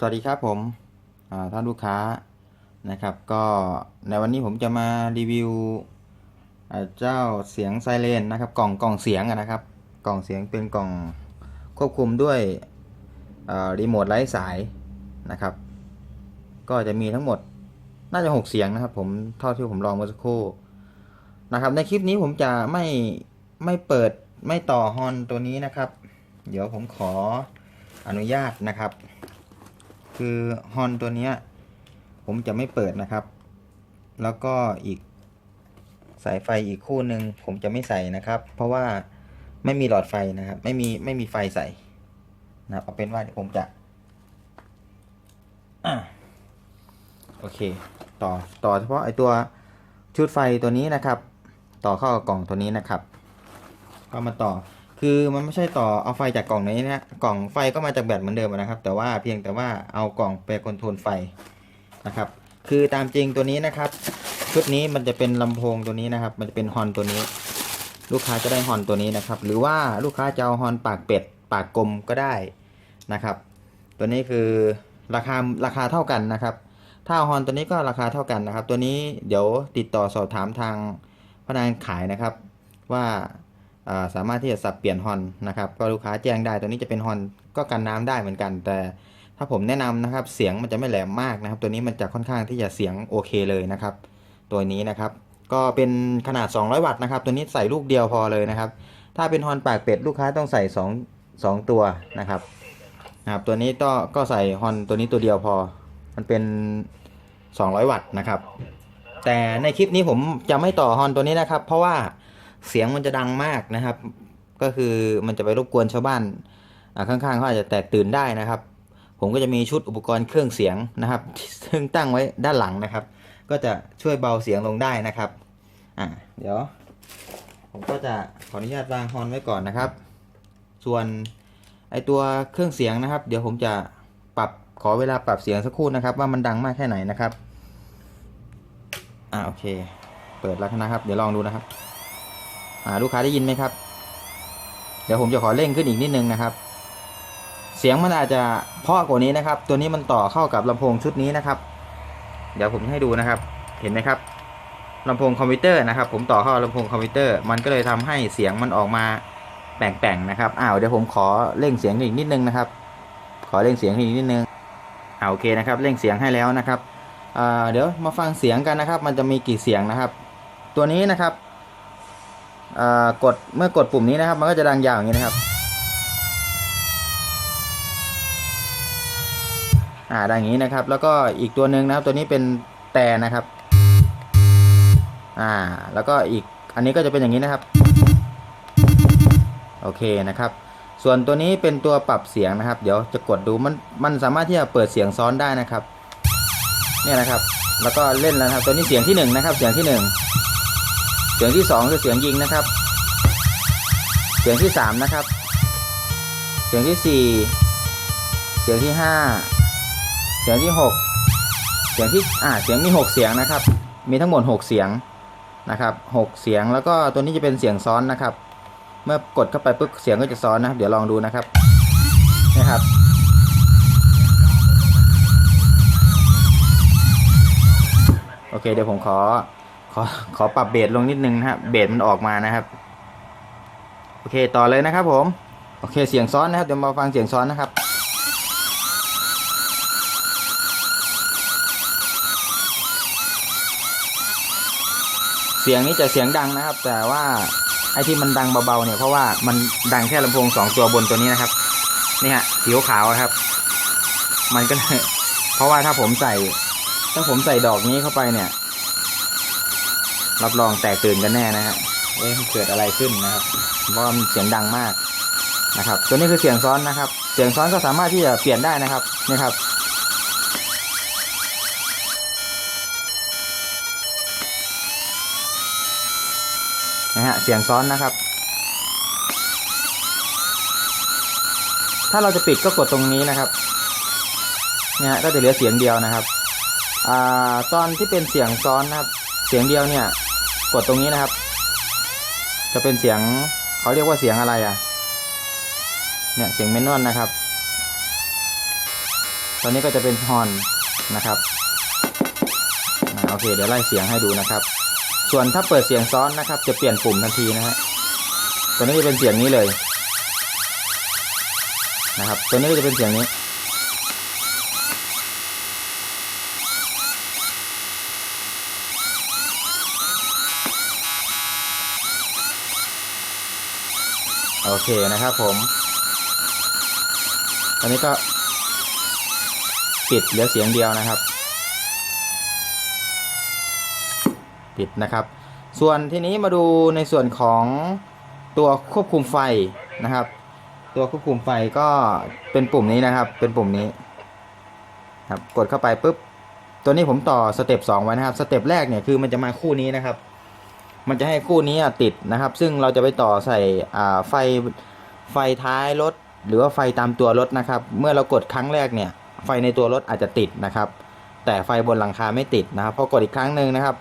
สวัสดีครับผมท่านลูกค้านะครับ ก็ในวันนี้ผมจะมารีวิวเจ้าเสียงไซเรนนะครับ กล่องกล่องเสียงนะครับ กล่องเสียงเป็นกล่องควบคุมด้วยรีโมทไร้สายนะครับ ก็จะมีทั้งหมดน่าจะ 6 เสียงนะครับ ผมเท่าที่ผมลองเมื่อสักครู่นะครับ ในคลิปนี้ผมจะไม่ไม่เปิดไม่ต่อฮอนตัวนี้นะครับ เดี๋ยวผมขออนุญาตนะครับ คือฮอนตัวนี้ผมจะไม่เปิดนะครับ แล้วก็อีกสายไฟอีกคู่หนึ่งผมจะไม่ใส่นะครับ เพราะว่าไม่มีหลอดไฟนะครับ ไม่มีไม่มีไฟใส่นะครับเอาเป็นว่าผมจะอะโอเค ต่อต่อเฉพาะไอตัวชุดไฟตัวนี้นะครับ ต่อเข้ากับกล่องตัวนี้นะครับ ก็มาต่อ คือมันไม่ใช่ต่อเอาไฟจากกล่องนี้นะกล่องไฟก็มาจากแบตเหมือนเดิมนะครับ แต่ว่าเพียงแต่ว่าเอากล่องไปคอนโทรลไฟนะครับ คือตามจริงตัวนี้นะครับ ชุดนี้มันจะเป็นลำโพงตัวนี้นะครับ มันจะเป็นฮอนตัวนี้ ลูกค้าจะได้ฮอนตัวนี้นะครับ หรือว่าลูกค้าจะเอาฮอนปากเป็ดปากกลมก็ได้นะครับ ตัวนี้คือราคาราคาเท่ากันนะครับ ถ้าเอาฮอนตัวนี้ก็ราคาเท่ากันนะครับ ตัวนี้เดี๋ยวติดต่อสอบถามทางพนักงานขายนะครับ ว่า สามารถที่จะสับเปลี่ยนฮอนนะครับก็ลูกค้าแจ้งได้ตัวนี้จะเป็นฮอนก็กันน้ำได้เหมือนกัน แต่ถ้าผมแนะนำนะครับเสียงมันจะไม่แหลมมากนะครับ ตัวนี้มันจะค่อนข้างที่จะเสียงโอเคเลยนะครับ ตัวนี้นะครับ ก็เป็นขนาด 200 วัตต์นะครับ ตัวนี้ใส่ลูกเดียวพอเลยนะครับ ถ้าเป็นฮอนปากเป็ดลูกค้าต้องใส่2 2ตัวนะครับนะครับ ตัวนี้ก็ก็ใส่ฮอนตัวนี้ตัวเดียวพอ มันเป็น 200 วัตต์นะครับ แต่ในคลิปนี้ผมจะไม่ต่อฮอนตัวนี้นะครับ เพราะว่า เสียงมันจะดังมากนะครับ ก็คือมันจะไปรบกวนชาวบ้านข้างๆเขาอาจจะแตกตื่นได้นะครับ ผมก็จะมีชุดอุปกรณ์เครื่องเสียงนะครับ ซึ่งตั้งไว้ด้านหลังนะครับ ก็จะช่วยเบาเสียงลงได้นะครับอะเดี๋ยว ผมก็จะขออนุญาตวางฮอนไว้ก่อนนะครับ ส่วนไอตัวเครื่องเสียงนะครับ เดี๋ยวผมจะปรับขอเวลาปรับเสียงสักครู่นะครับ ว่ามันดังมากแค่ไหนนะครับ อ่าโอเค เปิดแล้วนะครับ เดี๋ยวลองดูนะครับ ลูกค้าได้ยินไหมครับ เดี๋ยวผมจะขอเร่งขึ้นอีกนิดนึงนะครับ เสียงมันอาจจะเพาะกว่านี้นะครับ ตัวนี้มันต่อเข้ากับลำโพงชุดนี้นะครับ เดี๋ยวผมให้ดูนะครับ เห็นไหมครับลำโพงคอมพิวเตอร์นะครับ ผมต่อเข้าลำโพงคอมพิวเตอร์มันก็เลยทำให้เสียงมันออกมาแป่งๆนะครับอ้าวเดี๋ยวผมขอเร่งเสียงอีกนิดนึงนะครับ ขอเร่งเสียงอีกนิดนึงอ่าโอเคนะครับเร่งเสียงให้แล้วนะครับอ่าเดี๋ยวมาฟังเสียงกันนะครับ มันจะมีกี่เสียงนะครับ ตัวนี้นะครับ กดเมื่อกดปุ่มนี้นะครับ มันก็จะดังยาวอย่างนี้นะครับอ่าดังอย่างนี้นะครับ แล้วก็อีกตัวหนึ่งนะครับ ตัวนี้เป็นแต่นะครับ อ่า แล้วก็อีกอันนี้ก็จะเป็นอย่างนี้นะครับ โอเคนะครับ ส่วนตัวนี้เป็นตัวปรับเสียงนะครับ เดี๋ยวจะกดดูมันมันสามารถที่จะเปิดเสียงซ้อนได้นะครับ เนี่ยนะครับ แล้วก็เล่นแล้วนะครับ ตัวนี้เสียงที่หนึ่งนะครับ เสียงที่หนึ่ง เสียงที่สองคือเสียงยิงนะครับ เสียงที่สามนะครับ เสียงที่สี่เสียงที่ห้าเสียงที่ 6 เสียงที่อ่าเสียงมี 6 เสียงนะครับ มีทั้งหมด 6 เสียงนะครับ6เสียงแล้วก็ตัวนี้จะเป็นเสียงซ้อนนะครับ เมื่อกดเข้าไปปุ๊บเสียงก็จะซ้อนนะครับ เดี๋ยวลองดูนะครับนี่ครับโอเคเดี๋ยวผมขอ อขอปรับเบสลงนิดนึงนะครับเบสมันออกมานะครับ โอเคต่อเลยนะครับผม โอเคเสียงซ้อนนะครับเดี๋ยวมาฟังเสียงซ้อนนะครับเสียงนี้จะเสียงดังนะครับ แต่ว่าไอ้ที่มันดังเบาๆเนี่ยเพราะว่ามันดังแค่ลำโพงสองตัวบนตัวนี้นะครับนี่ฮะสีขาวครับ มันก็เพราะว่าถ้าผมใส่ ถ้าผมใส่ดอกนี้เข้าไปเนี่ย รับรองแตกตื่นกันแน่นะฮะเอ๊ะเกิดอะไรขึ้นนะครับเพราะว่ามันเสียงดังมากนะครับ ตัวนี้คือเสียงซ้อนนะครับ เสียงซ้อนก็สามารถที่จะเปลี่ยนได้นะครับนี่ครับนะฮะเสียงซ้อนนะครับ ถ้าเราจะปิดก็กดตรงนี้นะครับเนี่ยฮะก็จะเหลือเสียงเดียวนะครับ อ่าตอนที่เป็นเสียงซ้อนนะครับ เสียงเดียวเนี่ย กดตรงนี้นะครับ จะเป็นเสียงเขาเรียกว่าเสียงอะไรอะ เนี่ยเสียงเมนนวลนะครับตตัวนี้ก็จะเป็นฮอนนะครับอโอเคเดี๋ยวไล่เสียงให้ดูนะครับ ส่วนถ้าเปิดเสียงซ้อนนะครับ จะเปลี่ยนปุ่มทันทีนะฮะตัวนี้จะเป็นเสียงนี้เลยนะครับ ตัวนี้ก็จะเป็นเสียงนี้ เคนะครับผมตอนนี้ก็ ปิดเหลือเสียงเดียวนะครับ ปิดนะครับ ส่วนทีนี้มาดูในส่วนของตัวควบคุมไฟนะครับ ตัวควบคุมไฟก็เป็นปุ่มนี้นะครับ เป็นปุ่มนี้ครับกดเข้าไปปุ๊บตัวนี้ผมต่อสเต็ป2ไว้นะครับสเต็ปแรกเนี่ยคือมันจะมาคู่นี้นะครับ มันจะให้คู่นี้ติดนะครับ ซึ่งเราจะไปต่อใส่อ่าไฟไฟท้ายรถ หรือว่าไฟตามตัวรถนะครับ เมื่อเรากดครั้งแรกเนี่ย ไฟในตัวรถอาจจะติดนะครับ แต่ไฟบนหลังคาไม่ติดนะครับพอกดอีกครั้งหนึ่งนะครับ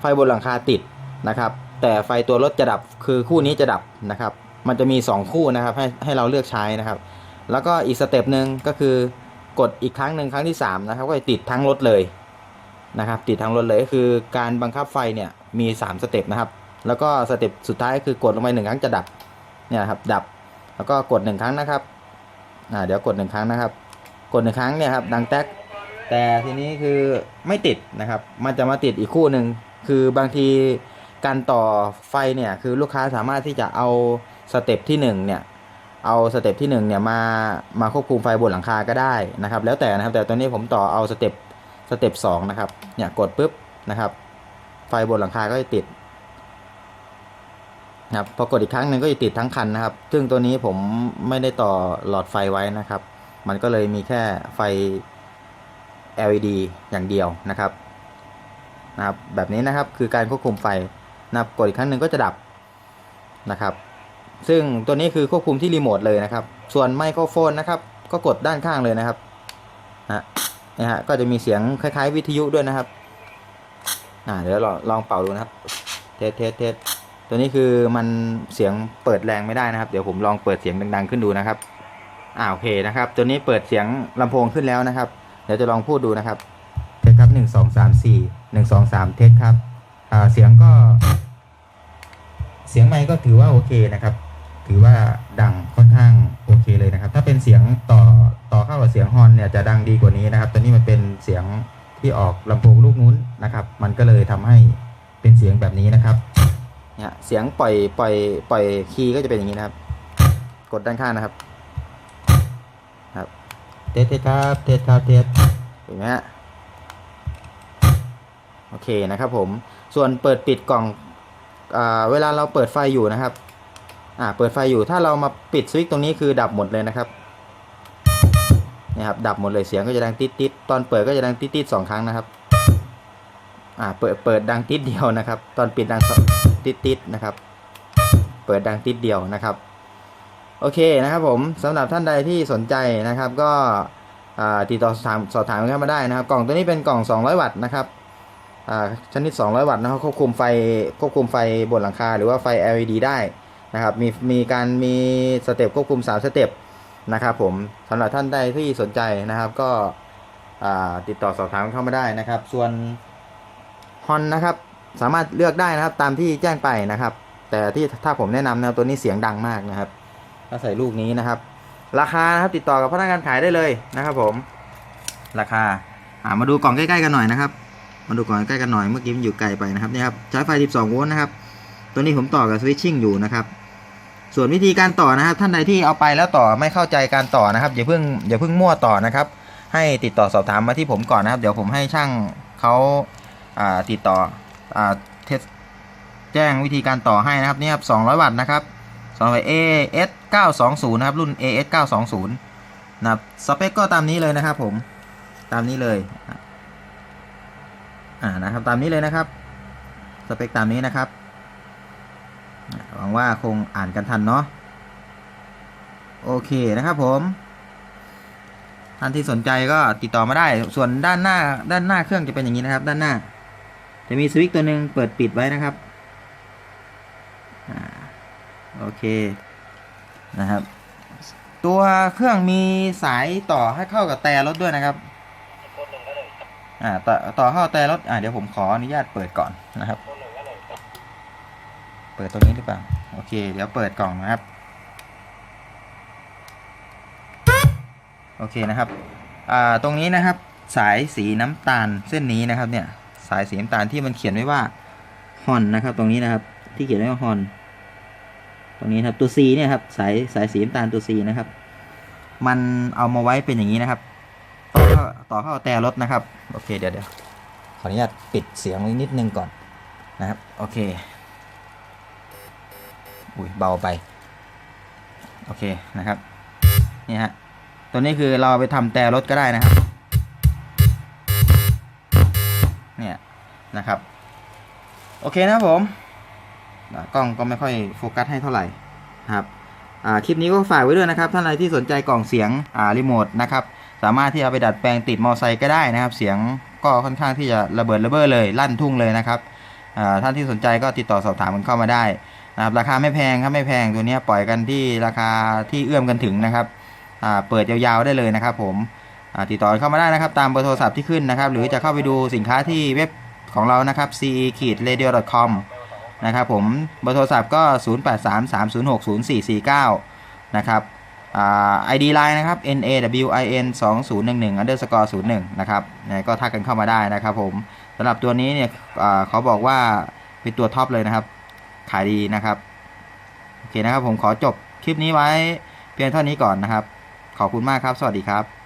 ไฟบนหลังคาติดนะครับ แต่ไฟตัวรถจะดับคือคู่นี้จะดับนะครับ มันจะมี 2 คู่นะครับ ให้ให้เราเลือกใช้นะครับ แล้วก็อีกสเต็ปหนึ่งก็คือกดอีกครั้งหนึ่งครั้งที่3นะครับก็จะติดทั้งรถเลยนะครับ ติดทั้งรถเลยก็คือการบังคับไฟเนี่ย มี 3 สเต็ปนะครับ แล้วก็สเต็ปสุดท้ายคือกดลงไปหนึ่งครั้งจะดับเนี่ยครับดับ แล้วก็กดหนึ่งครั้งนะครับอ่าเดี๋ยวกดหนึ่งครั้งนะครับ กดหนึ่งครั้งเนี่ยครับดังแท็กแต่ทีนี้คือไม่ติดนะครับ มันจะมาติดอีกคู่หนึ่งคือบางทีการต่อไฟเนี่ยคือลูกค้าสามารถที่จะเอาสเต็ปที่1เนี่ยเอาสเต็ปที่1เนี่ยมามาควบคุมไฟบนหลังคาก็ได้นะครับ แล้วแต่นะครับแต่ตอนนี้ผมต่อเอาสเต็ปสเต็ปสองนะครับเนี่ยกดปุ๊บนะครับ ไฟบนหลังคาก็จะติดนะครับพอกดอีกครั้งหนึ่งก็จะติดทั้งคันนะครับ ซึ่งตัวนี้ผมไม่ได้ต่อหลอดไฟไว้นะครับ มันก็เลยมีแค่ไฟ LED อย่างเดียวนะครับนะครับ แบบนี้นะครับคือการควบคุมไฟนะครับกดอีกครั้งหนึ่งก็จะดับนะครับ ซึ่งตัวนี้คือควบคุมที่รีโมทเลยนะครับ ส่วนไมโครโฟนนะครับ ก็กดด้านข้างเลยนะครับนะนะฮะก็จะมีเสียงคล้ายๆ วิทยุด้วยนะครับ อ่าเดี๋ยวลองลองเป่าดูนะครับ เทสเทสเทสตัวนี้คือมันเสียงเปิดแรงไม่ได้นะครับ เดี๋ยวผมลองเปิดเสียงดัง ๆ ขึ้นดูนะครับอ่าโอเคนะครับ ตัวนี้เปิดเสียงลำโพงขึ้นแล้วนะครับ เดี๋ยวจะลองพูดดูนะครับเทสครับหนึ่งสองสามสี่หนึ่งสองสามเทสครับอ่าเสียงก็ เสียงไมค์ก็ถือว่าโอเคนะครับ ถือว่าดังค่อนข้างโอเคเลยนะครับ ถ้าเป็นเสียงต่อต่อเข้ากับเสียงฮอนเนี่ยจะดังดีกว่านี้นะครับ ตัวนี้มันเป็นเสียง ที่ออกลำโพงลูกนู้นนะครับ มันก็เลยทำให้เป็นเสียงแบบนี้นะครับเนี่ยเสียงปล่อยปล่อยปล่อยคีย์ก็จะเป็นอย่างนี้นะครับ กดด้านข้างนะครับ ครับเทสเทสครับเทสครับเทสเห็นไหมฮะโอเคนะครับผมส่วนเปิดปิดกล่องอ่าเวลาเราเปิดไฟอยู่นะครับอ่าเปิดไฟอยู่ถ้าเรามาปิดสวิตช์ตรงนี้คือดับหมดเลยนะครับเนี่ยครับดับหมดเลยเสียงก็จะดังติดติดตอนเปิดก็จะดังติดติดสองครั้งนะครับอ่าเปิดเปิดดังติดเดียวนะครับ ตอนปิดดังติดติดนะครับ เปิดดังติดเดียวนะครับโอเคนะครับผมสำหรับท่านใดที่สนใจนะครับก็อ่าติดต่อสอบถามสอบถามกันมาได้นะครับ กล่องตัวนี้เป็นกล่อง 200 วัตต์นะครับอ่าชนิด 200 วัตต์นะครับควบคุมไฟควบคุมไฟบนหลังคา หรือว่าไฟ LED ได้นะครับมีมีการมีสเต็ปควบคุม 3 สเต็ป นะครับผมสำหรับท่านใดที่สนใจนะครับก็ติดต่อสอบถามเข้ามาได้นะครับ ส่วนฮอนนะครับสามารถเลือกได้นะครับตามที่แจ้งไปนะครับ แต่ที่ถ้าผมแนะนำนะตัวนี้เสียงดังมากนะครับถ้าใส่ลูกนี้นะครับ ราคานะครับติดต่อกับพนักงานขายได้เลยนะครับ ผมราคาอ่ามาดูกล่องใกล้ๆกันหน่อยนะครับ มาดูกล่อนใกล้กันหน่อยเมื่อกี้มันอยู่ไกลไปนะครับนี่ครับใช้ไฟ 12 โวลต์นะครับ ตัวนี้ผมต่อกับสวิตชิ่งอยู่นะครับ ส่วนวิธีการต่อนะครับ ท่านใดที่เอาไปแล้วต่อไม่เข้าใจการต่อนะครับอย่าเพิ่งอย่าเพิ่งมั่วต่อนะครับ ให้ติดต่อสอบถามมาที่ผมก่อนนะครับ เดี๋ยวผมให้ช่างเขาติดต่ออเทสแจ้งวิธีการต่อให้นะครับนี่ครับ200 วัตต์นะครับ200วัตต์ AS 920นะครับรุ่น AS 920นะครับสเปคก็ตามนี้เลยนะครับผมตามนี้เลยอ่านะครับตามนี้เลยนะครับสเปคตามนี้นะครับ หวังว่าคงอ่านกันทันเนาะโอเคนะครับผมท่านที่สนใจก็ติดต่อมาได้ ส่วนด้านหน้าด้านหน้าเครื่องจะเป็นอย่างนี้นะครับ ด้านหน้า จะมีสวิตช์ตัวหนึ่งเปิดปิดไว้นะครับอโอเคนะครับ ตัวเครื่องมีสายต่อให้เข้ากับแต่รถด้วยนะครับอ่าต่อต่อเข้าแต่รถอ่าเดี๋ยวผมขออนุญาตเปิดก่อนนะครับ เปิดตรงนี้หรือเปล่า โอเค เดี๋ยวเปิดกล่องนะครับ โอเคนะครับตรงนี้นะครับสายสีน้ำตาลเส้นนี้นะครับเนี่ยสายสีน้ำตาลที่มันเขียนไว้ว่าฮอนนะครับ ตรงนี้นะครับที่เขียนไว้ว่าฮอนตรงนี้ครับตัว C เนี่ยครับสายสายสีน้ำตาลตัว C นะครับ มันเอามาไว้เป็นอย่างนี้นะครับ ต่อเข้าต่อเข้าแต่รถนะครับ โอเคเดี๋ยวเดี๋ยวขออนุญาตปิดเสียงนิดนึงก่อนนะครับ โอเค อุ้ยเบาไป โอเคนะครับ นี่ฮะ ตัวนี้คือเราไปทำแต่รถก็ได้นะครับ เนี่ยนะครับ โอเคนะครับผม กล้องก็ไม่ค่อยโฟกัสให้เท่าไหร่ครับคลิปนี้ก็ฝากไว้ด้วยนะครับ ท่านใดที่สนใจกล่องเสียงรีโมทนะครับ สามารถที่เอาไปดัดแปลงติดมอไซค์ก็ได้นะครับ เสียงก็ค่อนข้างที่จะระเบิดระเบ้อเลยลั่นทุ่งเลยนะครับท่านที่สนใจก็ติดต่อสอบถามกันเข้ามาได้ นะครับราคาไม่แพงครับไม่แพงตัวนี้ปล่อยกันที่ราคาที่เอื้อมกันถึงนะครับเปิดยาวๆได้เลยนะครับ ผมติดต่อเข้ามาได้นะครับ ตามเบอร์โทรศัพท์ที่ขึ้นนะครับ หรือจะเข้าไปดูสินค้าที่เว็บของเรานะครับ ce-radio.com นะครับผมเบอร์โทรศัพท์ก็ 0833060449 นะครับอ่า ID line นะครับ n a w i n 2011 underscore 01 นะครับก็ทักกันเข้ามาได้นะครับผมสำหรับตัวนี้เนี่ยอ่าเขาบอกว่าเป็นตัวท็อปเลยนะครับ ขายดีนะครับ โอเคนะครับผมขอจบคลิปนี้ไว้เพียงเท่านี้ก่อนนะครับ ขอบคุณมากครับ สวัสดีครับ